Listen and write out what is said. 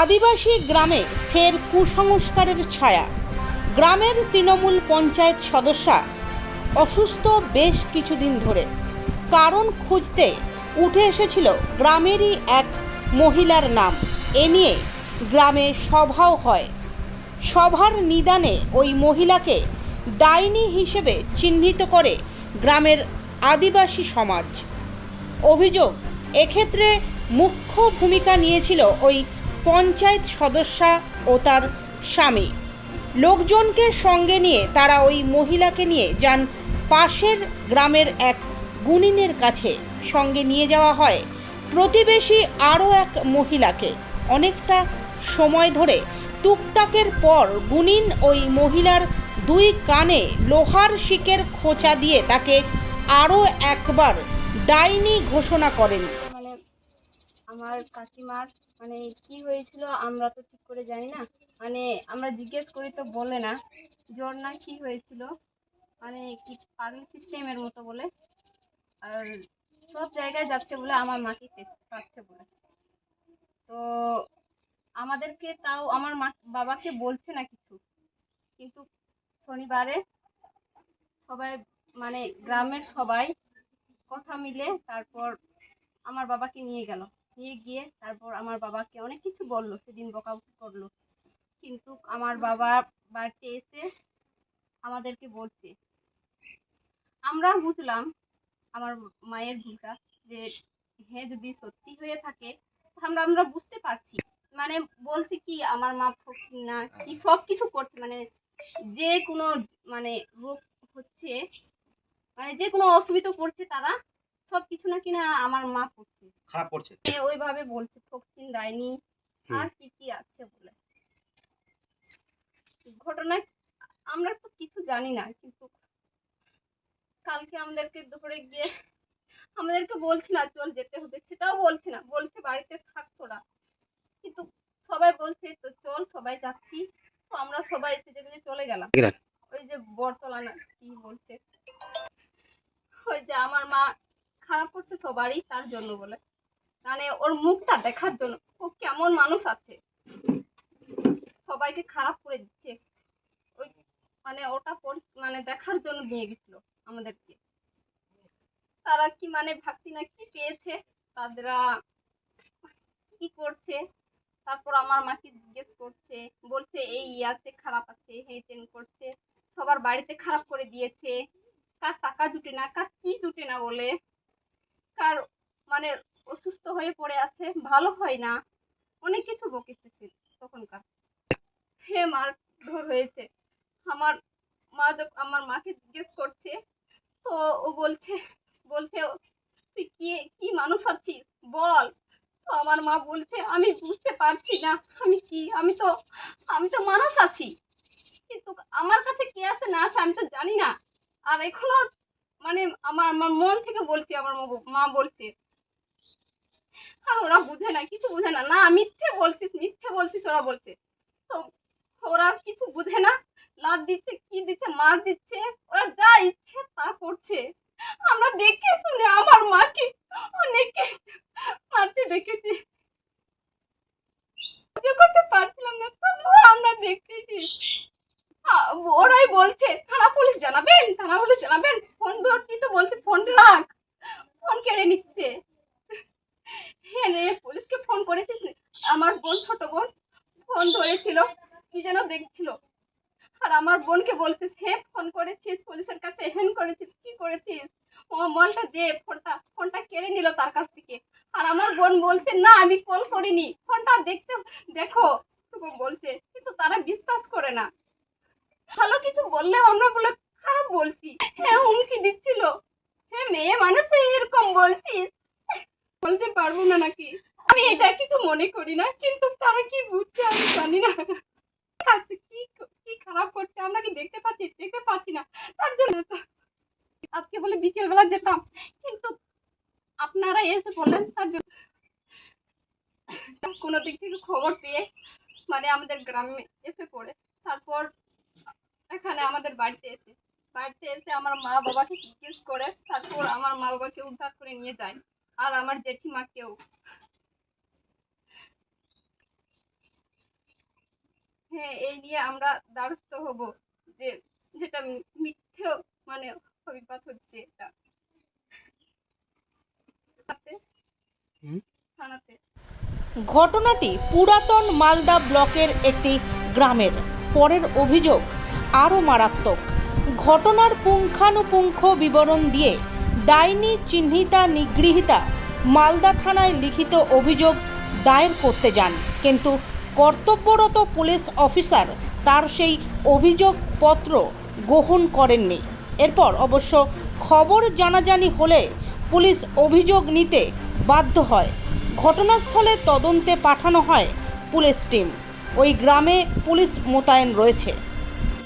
আদিবাসী গ্রামে ফের কুসংস্কারের ছায়া। গ্রামের তৃণমূল পঞ্চায়েত সদস্যা অসুস্থ বেশ কিছুদিন ধরে। কারণ খুঁজতে উঠে এসেছিল গ্রামেরই এক মহিলার নাম। এ নিয়ে গ্রামে সভাও হয়। সভার নিদানে ওই মহিলাকে ডাইনি হিসেবে চিহ্নিত করে গ্রামের আদিবাসী সমাজ। অভিযোগ, এক্ষেত্রে মুখ্য ভূমিকা নিয়েছিল ওই পঞ্চায়েত সদস্যা ও তার স্বামী। লোকজনকে সঙ্গে নিয়ে তারা ওই মহিলাকে নিয়ে যান পাশের গ্রামের এক গুনিনের কাছে। সঙ্গে নিয়ে যাওয়া হয়। প্রতিবেশী আরও এক মহিলাকে। অনেকটা সময় ধরে টুকটাকের পর গুনিন ওই মহিলার দুই কানে লোহার শিকের খোঁচা দিয়ে তাকে আরও একবার ডাইনি ঘোষণা করেন। আমার কাকিমার মানে কি হয়েছিল আমরা তো ঠিক করে জানি না। মানে আমরা জিজ্ঞেস করি তো বলে না জ্বর না কি হয়েছিল? মানে কি পাগল সিস্টেমের মতো বলে। আর সব জায়গায় যাচ্ছে বলে, আমার মাকে পাচ্ছে বলে। তো আমাদেরকে তাও, আমার মা, বাবাকে বলছে না কিছু। কিন্তু শনিবারে সবাই মানে গ্রামের সবাই কথা মিলে তারপর আমার বাবাকে নিয়ে গেল। নিয়ে গিয়ে তারপর আমার বাবাকে অনেক কিছু বলল সেদিন বকাবকি করল। কিন্তু আমার বাবা বাড়িতে এসে আমাদেরকে বলছে আমরা বুঝলাম আমার মায়ের ভুলটা যে হ্যাঁ যদি সত্যি হয়ে থাকে আমরা আমরা বুঝতে পারছি। মানে বলছি কি আমার মা না কি সব কিছু করছে মানে যে কোনো মানে রোগ হচ্ছে মানে যে কোনো অসুবিধা করছে তারা সব কিছু না কিনা আমার মা খারাপ করছে। এ ওইভাবে বলছে ফকসিন ডাইনি আর কি কি আছে বলে? ঘটনা আমরা তো কিছু জানি না কিন্তু কালকে আমাদেরকে দুপুরে গিয়ে আমাদেরকে বলছি না চল যেতে হবে। সেটাও বলছে না বলছে বাড়িতে থাক তোরা কিন্তু সবাই বলছে তো চল সবাই যাচ্ছি। তো আমরা সবাই এসে যেগুলো চলে গেলাম। ওই যে বরতলা না কি বলছে? ওই যে আমার মা খারাপ করছে সবারই তার জন্য বলে। মানে ওর মুখটা দেখার জন্য। ও কেমন মানুষ আছে। সবাইকে খারাপ করে দিচ্ছে। ওই মানে ওটা মানে দেখার জন্য নিয়ে গেছিল আমাদেরকে। তারা কি মানে ভাবছি না কি পেয়েছে? তারা কি করছে? তারপর আমার মাকে জিজ্ঞেস করছে, বলছে, এই ই আছে, খারাপ আছে হে তেন করছে, সবার বাড়িতে খারাপ করে দিয়েছে। কার টাকা জুটে না, কার কি জুটে না বলে? কার মানে অসুস্থ হয়ে পড়ে আছে, ভালো হয় না। অনেক কিছু বকেছে তখনকার। হে মার ধর হয়েছে। আমার মা আমার মাকে জিজ্ঞেস করছে, তো ও বলছে বলছে, তুই কি কি মানুষ আছিস? বল। তো আমার মা বলছে, আমি বুঝতে পারছি না। আমি কি, আমি তো আমি তো মানুষ আছি। কিন্তু আমার কাছে কে আছে, না আছে, আমি তো জানি না। আর এখনও মানে আমার আমার মন থেকে বলছি, আমার মা- বলছে বুঝে না, কিছু বুঝে না। না, মিথ্যে বলছিস মিথ্যে বলছিস, ওরা বলছে। তো ওরা কিছু বুঝে না। লাভ দিচ্ছে, কি দিচ্ছে, মার দিচ্ছে। ওরা যা ইচ্ছে তা করছে। আমরা দেখে শুনে আমার মাকে। অনেকে মারতে দেখেছি। করতে পারছিলাম না, তবুও আমরা ওরাই বলছে, থানা পুলিশ জানাবেন, থানা পুলিশ জানাবেন। ফোন ধরছি তো বলছে ফোন রাখ। ফোন কেড়ে নিচ্ছে। রে পুলিশকে ফোন করেছিস আমার বোন, ছোট বোন, ফোন ধরেছিল, কি যেন দেখছিল। আর আমার বোনকে বলছিস হ্যাঁ ফোন করেছিস, পুলিশের কাছে হেন করেছিস, কি করেছিস? ও মলটা দে, ফোনটা ফোনটা কেড়ে নিল তার কাছ থেকে। আর আমার বোন বলছে, না, আমি কল করিনি, ফোনটা দেখতে, দেখো বলছে, কিন্তু তারা বিশ্বাস করে না। ভালো কিছু বললেও আমরা বলে খারাপ বলছি। হ্যাঁ হুমকি দিচ্ছিল। হ্যাঁ মেয়ে মানুষ, এরকম বলছিস? বলতে পারব না নাকি? আমি এটা কিছু মনে করি না কিন্তু তারা কি বুঝছে আমি জানি না। আচ্ছা, কি কি খারাপ করছে? আমরা কি দেখতে পাচ্ছি? দেখতে পাচ্ছি না। তার জন্য তো আজকে বলে যেতাম। কিন্তু আপনারা এসে বললেন তার জন্য কোনো দিক থেকে খবর পেয়ে মানে আমাদের গ্রামে এসে পড়ে। তারপর এখানে আমাদের বাড়িতে এসে বাড়িতে এসে আমার মা বাবাকে জিজ্ঞেস করে তারপর আমার মা বাবাকে উদ্ধার করে নিয়ে যায়। আর আমার জেঠিমাকেও হ্যাঁ এই নিয়ে আমরা দ্বারস্থ হব যে যেটা মিথ্যে মানে অভিপাত হচ্ছে এটা। থানাতে। ঘটনাটি পুরাতন মালদা ব্লকের একটি গ্রামের। পরের অভিযোগ আরও মারাত্মক। ঘটনার পুঙ্খানুপুঙ্খ বিবরণ দিয়ে ডাইনি চিহ্নিতা নিগৃহীতা মালদা থানায় লিখিত অভিযোগ দায়ের করতে যান। কিন্তু কর্তব্যরত পুলিশ অফিসার তার সেই অভিযোগপত্র গ্রহণ করেননি। এরপর অবশ্য খবর জানাজানি হলে পুলিশ অভিযোগ নিতে বাধ্য হয়। ঘটনাস্থলে তদন্তে পাঠানো হয় পুলিশ টিম। ওই গ্রামে পুলিশ মোতায়েন রয়েছে।